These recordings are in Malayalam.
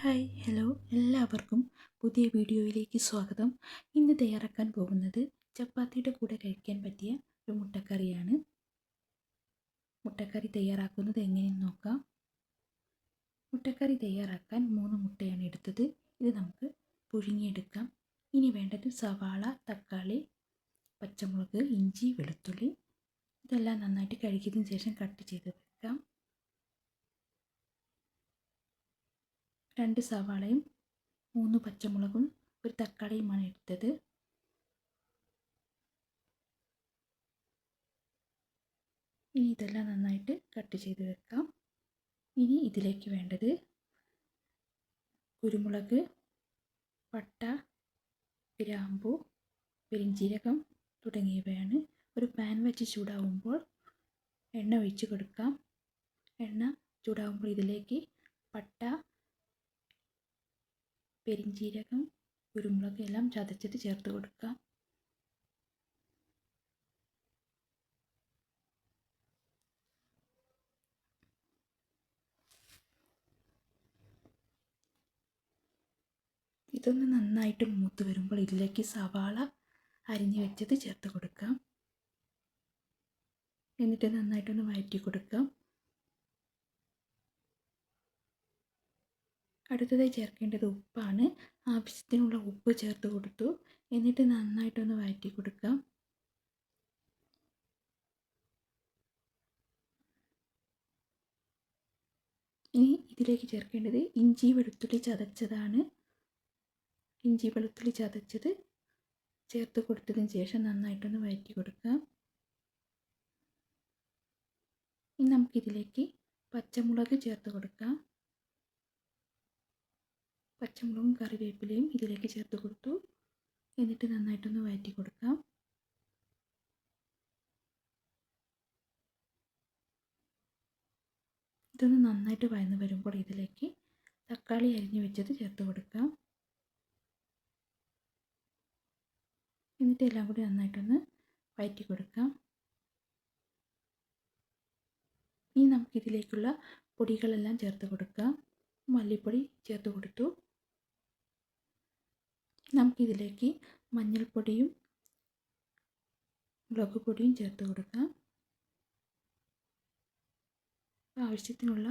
ഹായ് ഹലോ എല്ലാവർക്കും പുതിയ വീഡിയോയിലേക്ക് സ്വാഗതം. ഇന്ന് തയ്യാറാക്കാൻ പോകുന്നത് ചപ്പാത്തിയുടെ കൂടെ കഴിക്കാൻ പറ്റിയ ഒരു മുട്ടക്കറിയാണ്. മുട്ടക്കറി തയ്യാറാക്കുന്നത് എങ്ങനെയെന്ന് നോക്കാം. മുട്ടക്കറി തയ്യാറാക്കാൻ മൂന്ന് മുട്ടയാണ് എടുത്തത്. ഇത് നമുക്ക് പുഴുങ്ങിയെടുക്കാം. ഇനി വേണ്ടത് സവാള തക്കാളി പച്ചമുളക് ഇഞ്ചി വെളുത്തുള്ളി. ഇതെല്ലാം നന്നായിട്ട് കഴുകിയതിന് ശേഷം കട്ട് ചെയ്ത് വെക്കാം രണ്ട് സവാളയും മൂന്ന് പച്ചമുളകും ഒരു തക്കാളിയുമാണ് എടുത്തത്. ഇനി ഇതെല്ലാം നന്നായിട്ട് കട്ട് ചെയ്ത് വെക്കാം. ഇനി ഇതിലേക്ക് വേണ്ടത് കുരുമുളക് പട്ട ഗ്രാമ്പു പെരിഞ്ചീരകം തുടങ്ങിയവയാണ്. ഒരു പാൻ വെച്ച് ചൂടാവുമ്പോൾ എണ്ണ ഒഴിച്ച് കൊടുക്കാം. എണ്ണ ചൂടാവുമ്പോൾ ഇതിലേക്ക് പട്ട പെരിഞ്ചീരകം കുരുമുളക് എല്ലാം ചതച്ചിട്ട് ചേർത്ത് കൊടുക്കുക ഇതൊന്ന് നന്നായിട്ട് മൂത്ത് വരുമ്പോൾ ഇതിലേക്ക് സവാള അരിഞ്ഞു വെച്ചത് ചേർത്ത് കൊടുക്കാം. എന്നിട്ട് നന്നായിട്ടൊന്ന് വഴറ്റി കൊടുക്കാം. അടുത്തതായി ചേർക്കേണ്ടത് ഉപ്പാണ്. ആവശ്യത്തിനുള്ള ഉപ്പ് ചേർത്ത് കൊടുത്തു. എന്നിട്ട് നന്നായിട്ടൊന്ന് വഴറ്റി കൊടുക്കാം. ഇനി ഇതിലേക്ക് ചേർക്കേണ്ടത് ഇഞ്ചി വെളുത്തുള്ളി ചതച്ചതാണ്. ഇഞ്ചി വെളുത്തുള്ളി ചതച്ചത് ചേർത്ത് കൊടുത്തതിന് ശേഷം നന്നായിട്ടൊന്ന് വഴറ്റി കൊടുക്കാം. ഇനി നമുക്കിതിലേക്ക് പച്ചമുളക് ചേർത്ത് കൊടുക്കാം. പച്ചമുളകും കറിവേപ്പിലയും ഇതിലേക്ക് ചേർത്ത് കൊടുത്തു. എന്നിട്ട് നന്നായിട്ടൊന്ന് വഴറ്റി കൊടുക്കാം. ഇതൊന്ന് നന്നായിട്ട് വഴന്ന് വരുമ്പോൾ ഇതിലേക്ക് തക്കാളി അരിഞ്ഞു വെച്ചത് ചേർത്ത് കൊടുക്കാം. എന്നിട്ട് എല്ലാം കൂടി നന്നായിട്ടൊന്ന് വഴറ്റി കൊടുക്കാം. ഇനി നമുക്കിതിലേക്കുള്ള പൊടികളെല്ലാം ചേർത്ത് കൊടുക്കാം. മല്ലിപ്പൊടി ചേർത്ത് കൊടുത്തു. നമുക്കിതിലേക്ക് മഞ്ഞൾപ്പൊടിയും മുളക് പൊടിയും ചേർത്ത് കൊടുക്കാം. ആവശ്യത്തിനുള്ള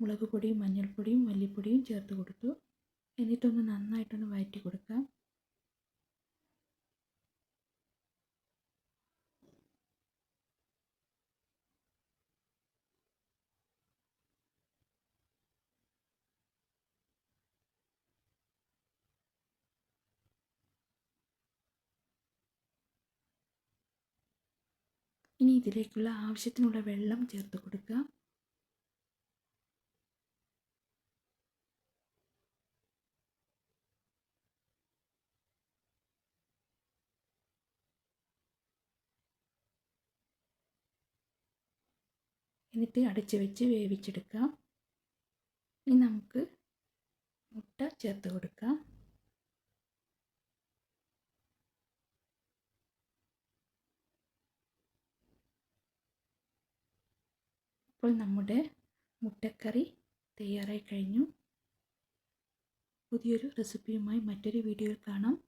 മുളക് പൊടിയും മഞ്ഞൾപ്പൊടിയും മല്ലിപ്പൊടിയും ചേർത്ത് കൊടുത്തു. എന്നിട്ടൊന്ന് നന്നായിട്ടൊന്ന് വഴറ്റി കൊടുക്കാം. ഇനി ഇതിലേക്കുള്ള ആവശ്യത്തിനുള്ള വെള്ളം ചേർത്ത് കൊടുക്കുക. എന്നിട്ട് അടച്ചു വെച്ച് വേവിച്ചെടുക്കാം. ഇനി നമുക്ക് മുട്ട ചേർത്ത് കൊടുക്കാം. ഇപ്പോൾ നമ്മുടെ മുട്ടക്കറി തയ്യാറായി കഴിഞ്ഞു. പുതിയൊരു റെസിപ്പിയുമായി മറ്റൊരു വീഡിയോയിൽ കാണാം.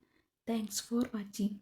Thanks for watching